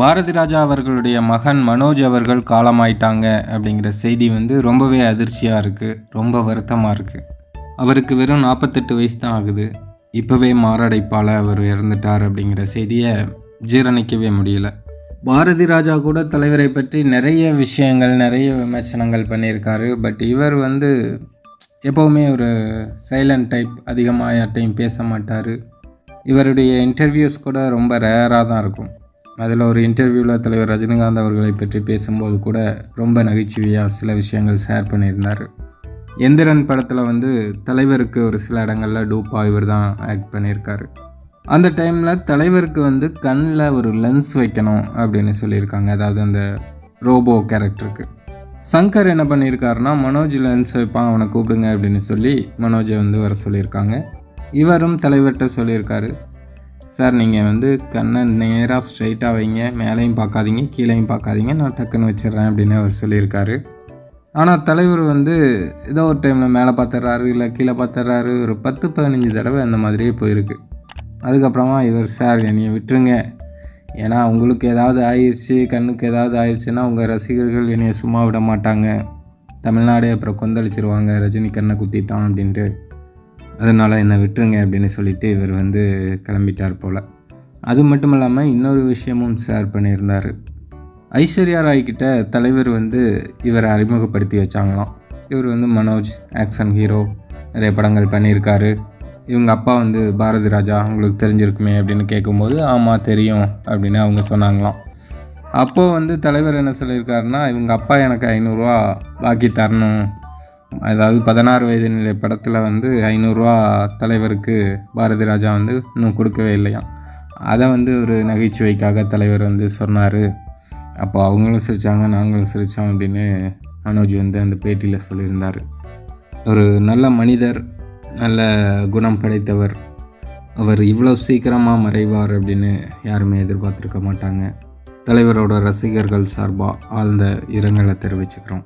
பாரதி ராஜா அவர்களுடைய மகன் மனோஜ் அவர்கள் காலமாயிட்டாங்க அப்படிங்கிற செய்தி வந்து ரொம்பவே அதிர்ச்சியாக இருக்குது ரொம்ப வருத்தமாக இருக்குது அவருக்கு வெறும் நாற்பத்தெட்டு வயசு தான் ஆகுது. இப்போவே மாரடைப்பால் அவர் இறந்துட்டார் அப்படிங்கிற செய்தியை ஜீரணிக்கவே முடியல. பாரதி ராஜா கூட தலைவரை பற்றி நிறைய விஷயங்கள் நிறைய விமர்சனங்கள் பண்ணியிருக்காரு. பட் இவர் வந்து எப்போவுமே ஒரு சைலண்ட் டைப் அதிகமாக யார்ட்டையும் பேச மாட்டார். இவருடைய இன்டர்வியூஸ் கூட ரொம்ப ரேராக தான் இருக்கும். அதில் ஒரு இன்டர்வியூவில் தலைவர் ரஜினிகாந்த் அவர்களை பற்றி பேசும்போது கூட ரொம்ப நகைச்சுவையாக சில விஷயங்கள் ஷேர் பண்ணியிருந்தார். எந்திரன் படத்தில் வந்து தலைவருக்கு ஒரு சில இடங்களில் டூப்பா இவர் தான் ஆக்ட் பண்ணியிருக்காரு. அந்த டைமில் தலைவருக்கு வந்து கண்ணில் ஒரு லென்ஸ் வைக்கணும் அப்படின்னு சொல்லியிருக்காங்க. அதாவது அந்த ரோபோ கேரக்டருக்கு. சங்கர் என்ன பண்ணியிருக்காருன்னா மனோஜ் லென்ஸ் வைப்பான் அவனை கூப்பிடுங்க அப்படின்னு சொல்லி மனோஜை வந்து வர சொல்லியிருக்காங்க. இவரும் தலைவர்கிட்ட சொல்லியிருக்காரு. சார் நீங்கள் வந்து கண்ணை நேராக ஸ்ட்ரைட்டாக வைங்க. மேலேயும் பார்க்காதீங்க கீழேயும் பார்க்காதீங்க. நான் டக்குன்னு வச்சிடுறேன் அப்படின்னு அவர் சொல்லியிருக்காரு. ஆனால் தலைவர் வந்து ஏதோ ஒரு டைமில் மேலே பார்த்துட்றாரு இல்லை கீழே பார்த்துட்றாரு. ஒரு பத்து பதினஞ்சு தடவை அந்த மாதிரியே போயிருக்கு. அதுக்கப்புறமா இவர் சார் என்னையை விட்டுருங்க. ஏன்னா உங்களுக்கு ஏதாவது ஆயிடுச்சு கண்ணுக்கு ஏதாவது ஆயிடுச்சுன்னா உங்கள் ரசிகர்கள் என்னையை சும்மா விட மாட்டாங்க. தமிழ்நாடே அப்புறம் கொந்தளிச்சிருவாங்க. ரஜினி கண்ணை குத்திட்டான் அப்படின்ட்டு. அதனால் என்னை விட்டுருங்க அப்படின்னு சொல்லிட்டு இவர் வந்து கிளம்பிட்டார் போல். அது மட்டும் இல்லாமல் இன்னொரு விஷயமும் ஷேர் பண்ணியிருந்தார். ஐஸ்வர்யா ராய் கிட்ட தலைவர் வந்து இவரை அறிமுகப்படுத்தி வச்சாங்களாம். இவர் வந்து மனோஜ் ஆக்ஷன் ஹீரோ நிறைய படங்கள் பண்ணியிருக்காரு. இவங்க அப்பா வந்து பாரதி ராஜா உங்களுக்கு தெரிஞ்சிருக்குமே அப்படின்னு கேட்கும்போது ஆமாம் தெரியும் அப்படின்னு அவங்க சொன்னாங்களாம். அப்போது வந்து தலைவர் என்ன சொல்லியிருக்காருன்னா இவங்க அப்பா எனக்கு ஐநூறுரூவா பாக்கி தரணும். அதாவது பதினாறு வயது நிலை படத்தில் வந்து ஐநூறுரூவா தலைவருக்கு பாரதி ராஜா வந்து இன்னும் கொடுக்கவே இல்லையாம் அதை வந்து ஒரு நகைச்சுவைக்காக தலைவர் வந்து சொன்னார். அப்போ அவங்களும் சிரித்தாங்க நாங்களும் சிரித்தோம் அப்படின்னு மனோஜ் வந்து அந்த பேட்டியில் சொல்லியிருந்தார். ஒரு நல்ல மனிதர் நல்ல குணம் படைத்தவர். அவர் இவ்வளோ சீக்கிரமாக மறைவார் அப்படின்னு யாருமே எதிர்பார்த்துருக்க மாட்டாங்க. தலைவரோட ரசிகர்கள் சார்பாக ஆழ்ந்த இரங்கலை தெரிவிச்சுக்கிறோம்.